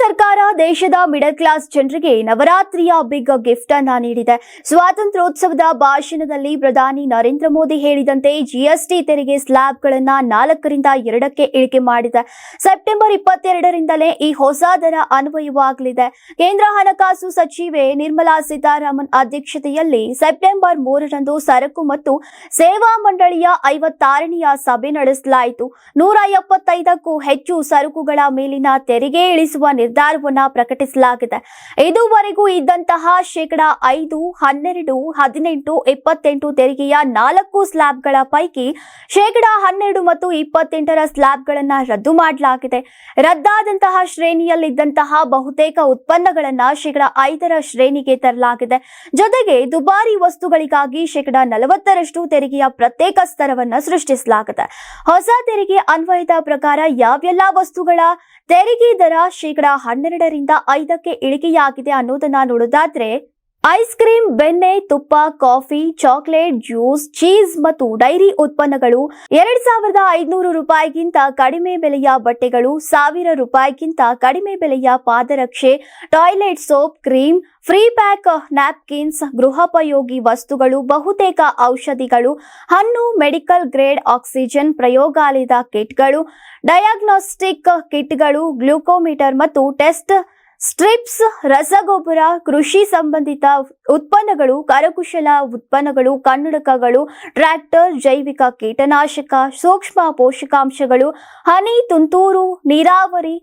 ಸರ್ಕಾರ ದೇಶದ middle class ಜನರಿಗೆ ನವರಾತ್ರಿಯ ಬಿಗ್ ಗಿಫ್ಟ್ ಅನ್ನ ನೀಡಿದೆ. ಸ್ವಾತಂತ್ರ್ಯೋತ್ಸವದ ಭಾಷಣದಲ್ಲಿ ಪ್ರಧಾನಿ ನರೇಂದ್ರ ಮೋದಿ ಹೇಳಿದಂತೆ ಜಿಎಸ್ಟಿ ತೆರಿಗೆ ಸ್ಲ್ಯಾಬ್ಗಳನ್ನ ನಾಲ್ಕರಿಂದ ಎರಡಕ್ಕೆ ಇಳಿಕೆ ಮಾಡಿದೆ. ಸೆಪ್ಟೆಂಬರ್ ಇಪ್ಪತ್ತೆರಡರಿಂದಲೇ ಈ ಹೊಸ ದರ ಅನ್ವಯವಾಗಲಿದೆ. ಕೇಂದ್ರ ಹಣಕಾಸು ಸಚಿವೆ ನಿರ್ಮಲಾ ಸೀತಾರಾಮನ್ ಅಧ್ಯಕ್ಷತೆಯಲ್ಲಿ ಸೆಪ್ಟೆಂಬರ್ ಮೂರರಂದು ಸರಕು ಮತ್ತು ಸೇವಾ ಮಂಡಳಿಯ ಐವತ್ತಾರನೆಯ ಸಭೆ ನಡೆಸಲಾಯಿತು. ನೂರ ಎಪ್ಪತ್ತೈದಕ್ಕೂ ಹೆಚ್ಚು ಸರಕುಗಳ ಮೇಲಿನ ತೆರಿಗೆ ಇಳಿಸುವ ನಿರ್ಧಾರವನ್ನ ಪ್ರಕಟಿಸಲಾಗಿದೆ. ಇದುವರೆಗೂ ಇದ್ದಂತಹ ಶೇಕಡಾ ಐದು, ಹನ್ನೆರಡು, ಹದಿನೆಂಟು, ಇಪ್ಪತ್ತೆಂಟು ತೆರಿಗೆಯ ನಾಲ್ಕು ಸ್ಲ್ಯಾಬ್ಗಳ ಪೈಕಿ ಶೇಕಡಾ ಹನ್ನೆರಡು ಮತ್ತು ಇಪ್ಪತ್ತೆಂಟರ ಸ್ಲ್ಯಾಬ್ಗಳನ್ನ ರದ್ದು ಮಾಡಲಾಗಿದೆ. ರದ್ದಾದಂತಹ ಶ್ರೇಣಿಯಲ್ಲಿದ್ದಂತಹ ಬಹುತೇಕ ಉತ್ಪನ್ನಗಳನ್ನ ಶೇಕಡಾ ಐದರ ಶ್ರೇಣಿಗೆ ತರಲಾಗಿದೆ. ಜೊತೆಗೆ ದುಬಾರಿ ವಸ್ತುಗಳಿಗಾಗಿ ಶೇಕಡಾ ನಲವತ್ತರಷ್ಟು ತೆರಿಗೆಯ ಪ್ರತ್ಯೇಕ ಸ್ತರವನ್ನ ಸೃಷ್ಟಿಸಲಾಗಿದೆ. ಹೊಸ ತೆರಿಗೆ ಅನ್ವಯದ ಪ್ರಕಾರ ಯಾವೆಲ್ಲ ವಸ್ತುಗಳ ತೆರಿಗೆ ದರ ಶೇಕಡಾ ಹನ್ನೆರಡರಿಂದ ಐದಕ್ಕೆ ಇಳಿಕೆಯಾಗಿದೆ ಅನ್ನೋದನ್ನ ನೋಡೋದಾದ್ರೆ ಐಸ್ ಕ್ರೀಮ್, ಬೆಣ್ಣೆ, ತುಪ್ಪ, ಕಾಫಿ, ಚಾಕ್ಲೇಟ್, ಜ್ಯೂಸ್, ಚೀಸ್ ಮತ್ತು ಡೈರಿ ಉತ್ಪನ್ನಗಳು ಎರಡ್ ಸಾವಿರದ ಐದುನೂರು ರೂಪಾಯಿಗಿಂತ ಕಡಿಮೆ ಬೆಲೆಯ ಬಟ್ಟೆಗಳು, ಸಾವಿರ ರೂಪಾಯಿಗಿಂತ ಕಡಿಮೆ ಬೆಲೆಯ ಪಾದರಕ್ಷೆ, toilet soap, cream, free pack napkins, ಗೃಹೋಪಯೋಗಿ ವಸ್ತುಗಳು, ಬಹುತೇಕ ಔಷಧಿಗಳು, ಹಣ್ಣು, ಮೆಡಿಕಲ್ ಗ್ರೇಡ್ ಆಕ್ಸಿಜನ್ ಪ್ರಯೋಗಾಲಯದ ಕಿಟ್ಗಳು, ಡಯಾಗ್ನೋಸ್ಟಿಕ್ ಕಿಟ್ಗಳು, ಗ್ಲೂಕೋಮೀಟರ್ ಮತ್ತು ಟೆಸ್ಟ್ ಸ್ಟ್ರಿಪ್ಸ್, ರಸಗೊಬ್ಬರ, ಕೃಷಿ ಸಂಬಂಧಿತ ಉತ್ಪನ್ನಗಳು, ಕರಕುಶಲ ಉತ್ಪನ್ನಗಳು, ಕನ್ನಡಕಗಳು, ಟ್ರ್ಯಾಕ್ಟರ್, ಜೈವಿಕ ಕೀಟನಾಶಕ, ಸೂಕ್ಷ್ಮ ಪೋಷಕಾಂಶಗಳು, ಹನಿ, ತುಂತೂರು, ನೀರಾವರಿ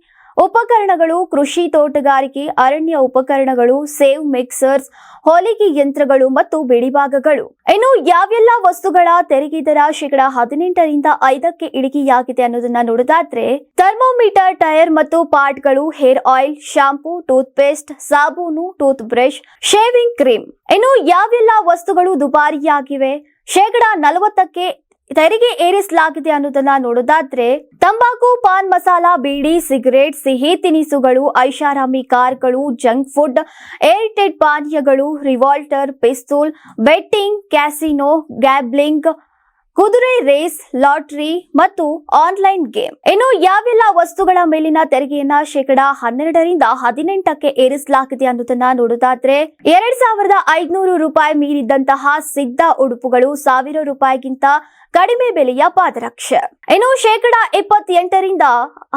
ಉಪಕರಣಗಳು, ಕೃಷಿ ತೋಟಗಾರಿಕೆ, ಅರಣ್ಯ ಉಪಕರಣಗಳು, ಸೇವ್ ಮಿಕ್ಸರ್ಸ್, ಹೊಲಿಗೆ ಯಂತ್ರಗಳು ಮತ್ತು ಬಿಡಿಭಾಗಗಳು ಇನ್ನು ಯಾವೆಲ್ಲ ವಸ್ತುಗಳ ತೆರಿಗೆ ದರ ಶೇಕಡಾ ಹದಿನೆಂಟರಿಂದ ಐದಕ್ಕೆ ಇಳಿಕೆಯಾಗಿದೆ ಅನ್ನೋದನ್ನ ನೋಡೋದಾದ್ರೆ ಥರ್ಮೋಮೀಟರ್, ಟೈರ್ ಮತ್ತು ಪಾರ್ಟ್ಗಳು, hair oil shampoo toothpaste ಸಾಬೂನು ಟೂತ್ ಬ್ರಷ್ ಶೇವಿಂಗ್ ಕ್ರೀಮ್. ಇನ್ನು ಯಾವೆಲ್ಲ ವಸ್ತುಗಳು ದುಬಾರಿಯಾಗಿವೆ? ಶೇಕಡಾ ನಲವತ್ತಕ್ಕೆ ತೆರಿಗೆ ಏರಿಸಲಾಗಿದೆ ಅನ್ನೋದನ್ನ ನೋಡೋದಾದ್ರೆ ತಂಬಾಕು, ಪಾನ್ ಮಸಾಲ, ಬೀಡಿ, ಸಿಗರೇಟ್, ಸಿಹಿ ತಿನಿಸುಗಳು, ಐಷಾರಾಮಿ ಕಾರ್ಗಳು, ಜಂಕ್ ಫುಡ್, ಏರ್ಟೆಡ್ ಪಾನೀಯಗಳು, ರಿವಾಲ್ಟರ್, ಪಿಸ್ತೂಲ್, ಬೆಟ್ಟಿಂಗ್, ಕ್ಯಾಸಿನೋ, ಗ್ಯಾಬ್ಲಿಂಗ್, ಕುದುರೆ ರೇಸ್, ಲಾಟರಿ ಮತ್ತು ಆನ್ಲೈನ್ ಗೇಮ್. ಇನ್ನು ಯಾವೆಲ್ಲ ವಸ್ತುಗಳ ಮೇಲಿನ ತೆರಿಗೆಯನ್ನ ಶೇಕಡಾ ಹನ್ನೆರಡರಿಂದ ಹದಿನೆಂಟಕ್ಕೆ ಏರಿಸಲಾಗಿದೆ ಅನ್ನೋದನ್ನ ನೋಡೋದಾದ್ರೆ ಎರಡ್ ಸಾವಿರದ ಐದುನೂರು ರೂಪಾಯಿ ಮೀರಿದ್ದಂತಹ ಸಿದ್ಧ ಉಡುಪುಗಳು ಸಾವಿರ ರೂಪಾಯಿಗಿಂತ ಕಡಿಮೆ ಬೆಲೆಯ ಪಾದರಕ್ಷೆ. ಇನ್ನು ಶೇಕಡ ಇಪ್ಪತ್ತೆಂಟರಿಂದ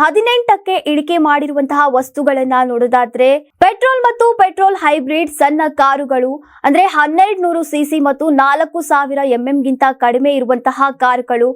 ಹದಿನೆಂಟಕ್ಕೆ ಇಳಿಕೆ ಮಾಡಿರುವಂತಹ ವಸ್ತುಗಳನ್ನ ನೋಡೋದಾದ್ರೆ ಪೆಟ್ರೋಲ್ ಮತ್ತು ಪೆಟ್ರೋಲ್ ಹೈಬ್ರಿಡ್ ಸಣ್ಣ ಕಾರುಗಳು, ಅಂದ್ರೆ ಹನ್ನೆರಡು ನೂರು ಸಿಸಿ ಮತ್ತು ನಾಲ್ಕು ಸಾವಿರ ಎಂಎಂಗಿಂತ ಕಡಿಮೆ ಇರುವಂತಹ ಕಾರುಗಳು.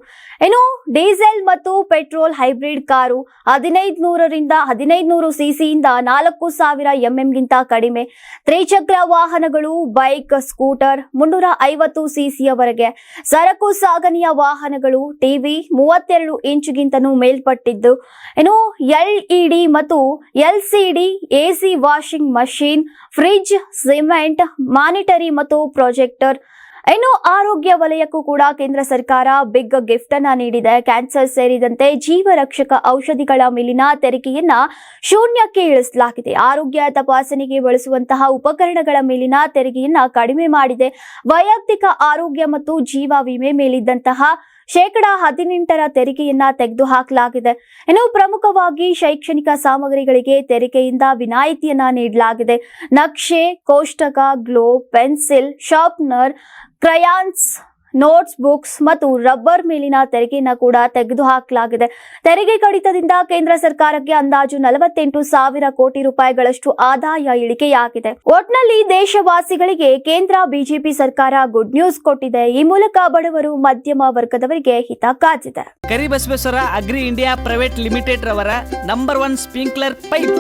ಇನ್ನು ಡೀಸೆಲ್ ಮತ್ತು ಪೆಟ್ರೋಲ್ ಹೈಬ್ರಿಡ್ ಕಾರು ಹದಿನೈದು ನೂರರಿಂದ ಹದಿನೈದು ನೂರು ಸಿಸಿಯಿಂದ ನಾಲ್ಕು ಸಾವಿರ ಎಂಎಂಗಿಂತ ಕಡಿಮೆ. ತ್ರಿಚಕ್ರ ವಾಹನಗಳು, ಬೈಕ್, ಸ್ಕೂಟರ್ ಮುನ್ನೂರ ಐವತ್ತು ಸಿಸಿಯವರೆಗೆ ಸರಕು ಸಾಗಣೆಯ ವಾಹನಗಳು ಟಿವಿ ಮೂವತ್ತೆರಡು ಇಂಚ್ಗಿಂತನೂ ಮೇಲ್ಪಟ್ಟಿದ್ದು. ಇನ್ನು ಎಲ್ಇಡಿ ಮತ್ತು LCD AC washing machine, fridge, cement, monitor ಮತ್ತು ಪ್ರೊಜೆಕ್ಟರ್. ಇನ್ನು ಆರೋಗ್ಯ ವಲಯಕ್ಕೂ ಕೂಡ ಕೇಂದ್ರ ಸರ್ಕಾರ ಬಿಗ್ ಗಿಫ್ಟ್ ಅನ್ನ ನೀಡಿದೆ. ಕ್ಯಾನ್ಸರ್ ಸೇರಿದಂತೆ ಜೀವರಕ್ಷಕ ಔಷಧಿಗಳ ಮೇಲಿನ ತೆರಿಗೆಯನ್ನ ಶೂನ್ಯಕ್ಕೆ ಇಳಿಸಲಾಗಿದೆ. ಆರೋಗ್ಯ ತಪಾಸಣೆಗೆ ಬಳಸುವಂತಹ ಉಪಕರಣಗಳ ಮೇಲಿನ ತೆರಿಗೆಯನ್ನ ಕಡಿಮೆ ಮಾಡಿದೆ. ವೈಯಕ್ತಿಕ ಆರೋಗ್ಯ ಮತ್ತು ಜೀವ ವಿಮೆ ಮೇಲಿದ್ದಂತಹ ಶೇಕಡಾ ಹದಿನೆಂಟರ ತೆರಿಗೆಯನ್ನ ತೆಗೆದುಹಾಕಲಾಗಿದೆ. ಇನ್ನು ಪ್ರಮುಖವಾಗಿ ಶೈಕ್ಷಣಿಕ ಸಾಮಗ್ರಿಗಳಿಗೆ ತೆರಿಗೆಯಿಂದ ವಿನಾಯಿತಿಯನ್ನ ನೀಡಲಾಗಿದೆ. ನಕ್ಷೆ, ಕೋಷ್ಟಕ, glow, pencil, sharpener, crayons notes books ಮತ್ತು ರಬ್ಬರ್ ಮೇಲಿನ ತೆರಿಗೆಯನ್ನು ಕೂಡ ತೆಗೆದುಹಾಕಲಾಗಿದೆ. ತೆರಿಗೆ ಕಡಿತದಿಂದ ಕೇಂದ್ರ ಸರ್ಕಾರಕ್ಕೆ ಅಂದಾಜು ನಲವತ್ತೆಂಟು ಸಾವಿರ ಕೋಟಿ ರೂಪಾಯಿಗಳಷ್ಟು ಆದಾಯ ಇಳಿಕೆಯಾಗಿದೆ. ಒಟ್ನಲ್ಲಿ ದೇಶವಾಸಿಗಳಿಗೆ ಕೇಂದ್ರ ಬಿಜೆಪಿ ಸರ್ಕಾರ ಗುಡ್ ನ್ಯೂಸ್ ಕೊಟ್ಟಿದೆ. ಈ ಮೂಲಕ ಬಡವರು ಮಧ್ಯಮ ವರ್ಗದವರಿಗೆ ಹಿತ ಕಾದಿದೆ. Karibasaveshwara agri India private limited ರವರ ನಂಬರ್ ಒನ್ ಸ್ಪಿಂಕ್ಲರ್ ಪೈಪ್.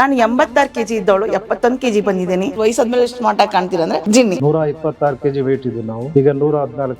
ನಾನು ಎಂಬತ್ತಾರು ಕೆಜಿ ಇದ್ದವಳು ಎಪ್ಪತ್ತೊಂದು ಕೆಜಿ ಬಂದಿದ್ದೀನಿ. ವಯಸ್ಸಾದ್ಮೇಲೆ ಸ್ಮಾರ್ಟ್ ಆಗಿ ಕಾಣ್ತೀರ ಅಂದ್ರೆ ಜಿನ್ನಿ. ನೂರ ಇಪ್ಪತ್ತಾರು ಕೆಜಿ ವೇಟ್ ಇದ್ದು ನಾವು. ಈಗ ನೂರ ಹದಿನಾಲ್ಕು